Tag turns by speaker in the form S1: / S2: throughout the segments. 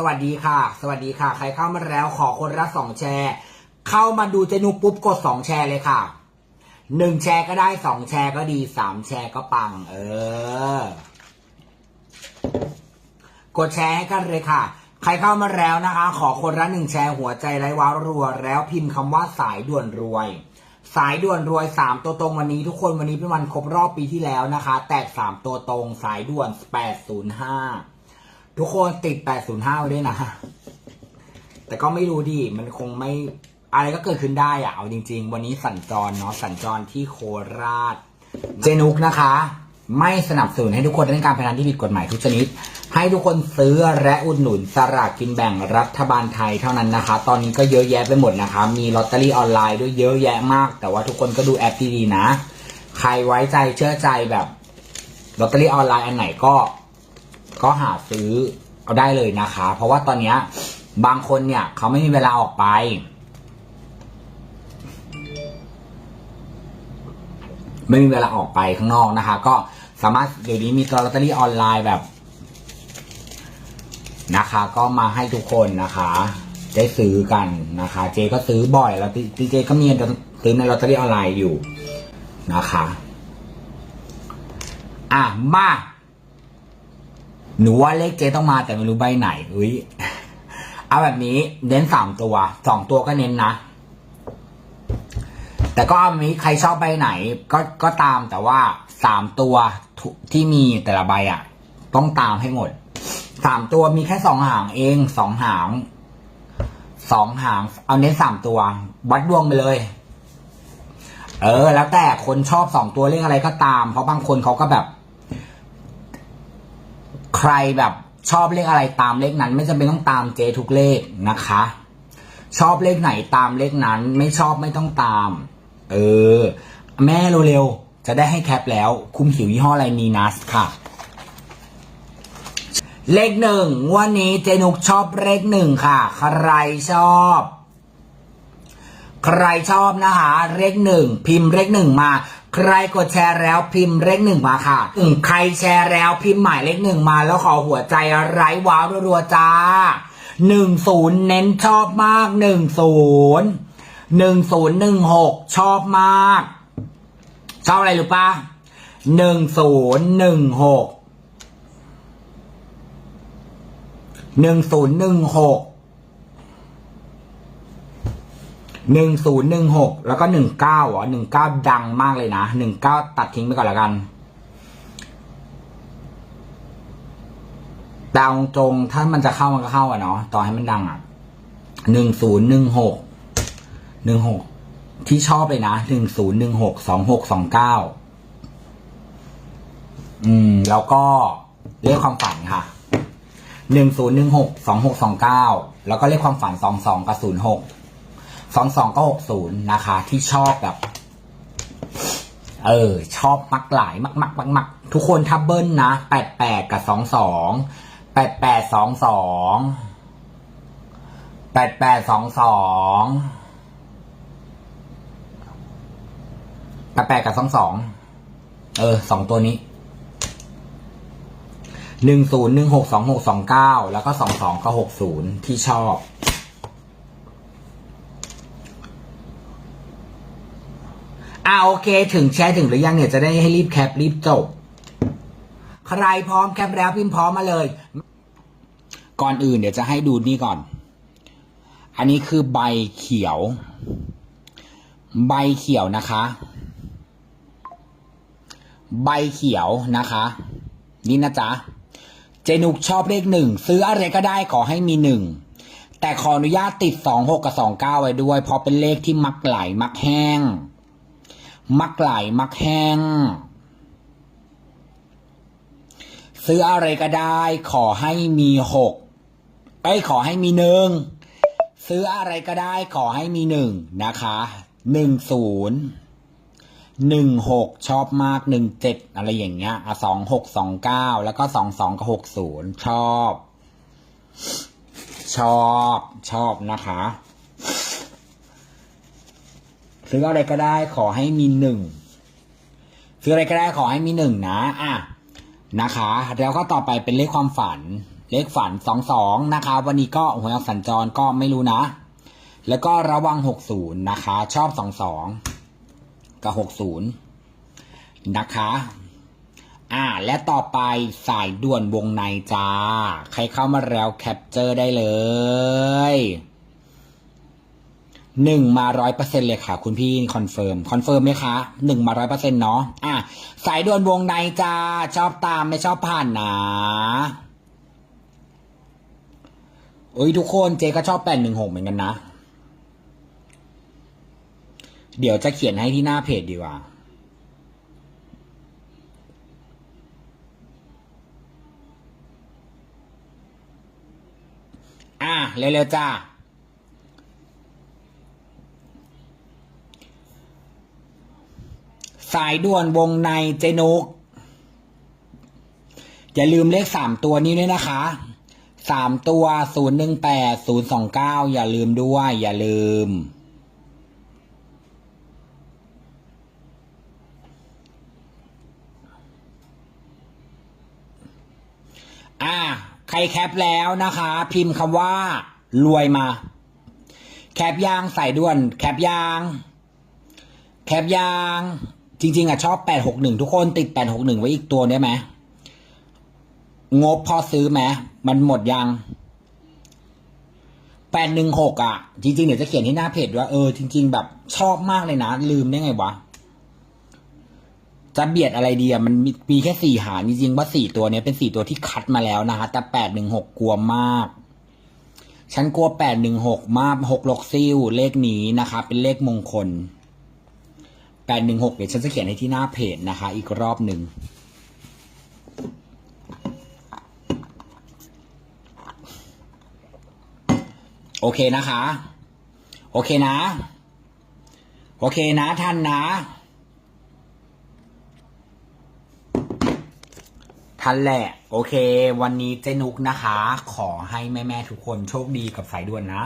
S1: สวัสดีค่ะ สวัสดีค่ะ ใครเข้ามาแล้วขอคนละสองแชร์ เข้ามาดูเจนุปุ๊บกดสองแชร์เลยค่ะหนึ่งแชร์ก็ได้สองแชร์ก็ดีสามแชร์ก็ปัง เออ กดแชร์ให้กันเลยค่ะ ใครเข้ามาแล้วนะคะ ขอคนละหนึ่งแชร์หัวใจไร้ว้าวรัว แล้วพิมพ์คำว่าสายด่วนรวย สายด่วนรวยสามตัวตรงวันนี้ทุกคนวันนี้เป็นวันครบรอบปีที่แล้วนะคะ แตกสามตัวตรงสายด่วนแปดศูนย์ห้า ทุกคนติดแปดศูนย์ห้าไว้ด้วยนะ แต่ก็ไม่รู้ดิมันคงไม่ อะไรก็เกิดขึ้นได้อะเอาจริง ๆ วันนี้สัญจรเนาะสัญจรที่โคราช เจนุกนะคะ ไม่สนับสนุนให้ทุกคนเล่นการพนันที่ผิดกฎหมายทุกชนิด ให้ทุกคนซื้อและอุดหนุนสลากกินแบ่งรัฐบาลไทยเท่านั้นนะคะ ตอนนี้ก็เยอะแยะไปหมดนะคะ มีลอตเตอรี่ออนไลน์ด้วยเยอะแยะมาก แต่ว่าทุกคนก็ดูแอปดีๆนะ ใครไว้ใจเชื่อใจแบบลอตเตอรี่ออนไลน์อันไหนก็ ก็หาซื้อเอาได้เลยนะคะ เพราะว่าตอนเนี้ย บางคนเนี่ย เขาไม่มีเวลาออกไป ไม่มีเวลาออกไปข้างนอกนะคะ ก็สามารถเดี๋ยวนี้มีตัวลอตเตอรี่ออนไลน์แบบ นะคะ ก็มาให้ทุกคนนะคะได้ซื้อกันนะคะ เจก็ซื้อบ่อยแล้วพี่เจก็มีซื้อในลอตเตอรี่ออนไลน์อยู่นะคะ อะมา หนูว่าเลขเจต้องมาแต่ไม่รู้ใบไหนอุ้ยเอาแบบนี้เน้นสามตัวสองตัวก็เน้นนะ แต่ก็เอาแบบนี้ใครชอบใบไหน ก็ก็ตามแต่ว่าสามตัวทุที่มีแต่ละใบอะ ต้องตามให้หมดสามตัวมีแค่สองหางเองสองหางสองหาง เอาเน้นสามตัว วัดดวงไปเลย เออ แล้วแต่คนชอบสองตัวเลขอะไรก็ตาม เพราะบางคนเขาก็แบบ ใครแบบชอบเลขอะไรตามเลขนั้น ไม่จำเป็นต้องตามเจทุกเลขนะคะ ชอบเลขไหนตามเลขนั้น ไม่ชอบไม่ต้องตาม เออ แม่เร็วๆจะได้ให้แคปแล้ว คุมหิวยี่ห้ออะไรมีนัสค่ะ เลขหนึ่งวันนี้เจนุกชอบเลขหนึ่งค่ะ ใครชอบ ใครชอบนะคะเลขหนึ่งพิมพ์เลขหนึ่งมา ใครกดแชร์แล้วพิมพ์เลขหนึ่งมาค่ะอืมใครแชร์แล้วพิมพ์หมายเลขหนึ่งมาแล้วขอหัวใจไร้ว้าวรัวๆจ้าหนึ่งศูนย์เน้นชอบมากหนึ่งศูนย์หนึ่งศูนย์หนึ่งหกชอบมาก ชอบอะไรหรือปะหนึ่งศูนย์หนึ่งหกหนึ่งศูนย์หนึ่งหก หนึ่งศูนย์หนึ่งหกแล้วก็หนึ่งเก้าอะหนึ่งเก้าดังมากเลยนะหนึ่งเก้าตัดทิ้งไปก่อนละกันดาวตรงถ้ามันจะเข้ามันก็เข้าอะเนาะต่อให้มันดังอะหนึ่งศูนย์หนึ่งหกหนึ่งหกที่ชอบเลยนะหนึ่งศูนย์หนึ่งหกสองหกสองเก้าอืม แล้วก็เลขความฝันค่ะหนึ่งศูนย์หนึ่งหกสองหกสองเก้าแล้วก็เลขความฝันสองสองกับศูนย์หก สองสองก็หกศูนย์นะคะ ที่ชอบแบบ เออ ชอบมักหลายมักมักมักมักทุกคนทับเบิลนะแปดแปดกับสองสองแปดแปดสองสองแปดแปดสองสองแปดแปดกับสองสองเออสองตัวนี้หนึ่งศูนย์หนึ่งหกสองหกสองเก้าแล้วก็สองสองก็หกศูนย์ที่ชอบ อ่าโอเค ถึงแชร์ถึงหรือยังเนี่ยจะได้ให้รีบแคปรีบจบ ใครพร้อมแคปแล้วพิมพ์พร้อมมาเลย ก่อนอื่นเดี๋ยวจะให้ดูนี่ก่อน อันนี้คือใบเขียว ใบเขียวนะคะ ใบเขียวนะคะ นี่นะจ๊ะ เจนุกชอบเลขหนึ่งซื้ออะไรก็ได้ขอให้มีหนึ่งแต่ขออนุญาตติดสองหกกับสองเก้าไว้ด้วย เพราะเป็นเลขที่มักไหลมักแห้ง มักไหลมักแห้ง ซื้ออะไรก็ได้ ขอให้มีหกเอ้ขอให้มีหนึ่งซื้ออะไรก็ได้ ขอให้มีหนึ่งนะคะหนึ่งศูนย์หนึ่งหกชอบมากหนึ่งเจ็ดอะไรอย่างเงี้ยอะสองหกสองเก้าแล้วก็สองสองกับหกศูนย์ชอบ ชอบชอบนะคะ ซื้ออะไรก็ได้ขอให้มีหนึ่งซื้ออะไรก็ได้ขอให้มีหนึ่งนะอะนะคะ แล้วก็ต่อไปเป็นเลขความฝัน เลขฝันสองสองนะคะ วันนี้ก็หวยออกสัญจรก็ไม่รู้นะ แล้วก็ระวังหกศูนย์นะคะ ชอบสองสองกับหกศูนย์นะคะอ่าและต่อไปสายด่วนวงในจ้า ใครเข้ามาแล้วแคปเจอร์ได้เลย หนึ่งมาร้อยเปอร์เซ็นเลยค่ะ คุณพี่คอนเฟิร์มคอนเฟิร์มไหมคะหนึ่งมาร้อยเปอร์เซ็นเนาะอะสายด่วนวงในจ้าชอบตามไม่ชอบผ่านนะโอ้ยทุกคนเจก็ชอบแปดหนึ่งหกเหมือนกันนะ เดี๋ยวจะเขียนให้ที่หน้าเพจดีกว่าอะเร็วๆจ้า สายด่วนวงในเจนุกอย่าลืมเลขสามตัวนี้ด้วยนะคะสามตัวศูนย์หนึ่งแปดศูนย์สองเก้าอย่าลืมด้วย อย่าลืม อ่า ใครแคปแล้วนะคะ พิมพ์คำว่า รวยมา แคปยางใส่ด่วน แคปยาง แคปยาง จริง ๆอะชอบแปดหกหนึ่งทุกคนติดแปดหกหนึ่งไว้อีกตัวได้ไหมงบพอซื้อไหมมันหมดยังแปดหนึ่งหกอะ จริง ๆ เดี๋ยวจะเขียนที่หน้าเพจว่าเออจริง ๆ แบบชอบมากเลยนะ ลืมได้ไงวะ จะเบียดอะไรดีอะมันมีมีแค่สี่หารจริงๆว่าสี่ตัวเนี้ยเป็นสี่ตัวที่คัดมาแล้วนะคะแต่แปดหนึ่งหกกลัวมาก ฉันกลัวแปดหนึ่งหกมากหกลกซิ่วเลขนี้นะคะ เป็นเลขมงคล แปดหนึ่งหกเดี๋ยวฉันจะเขียนให้ที่หน้าเพจนะคะ อีกรอบหนึ่งโอเคนะคะ โอเคนะ โอเคนะท่านนะทันแหละ โอเค วันนี้เจนุกนะคะ ขอให้แม่ ๆ ทุกคนโชคดีกับสายด่วนนะ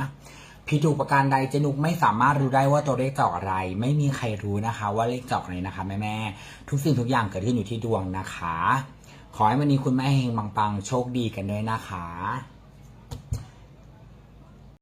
S1: ผิดถูกประการใดเจนุกไม่สามารถรู้ได้ว่าตัวเลขจะออกอะไร ไม่มีใครรู้นะคะ ว่าเลขจอกอะไรนะคะแม่แม่ทุกสิ่งทุกอย่างเกิดขึ้นอยู่ที่ดวงนะคะ ขอให้วันนี้คุณแม่เฮงปังๆโชคดีกันด้วยนะคะ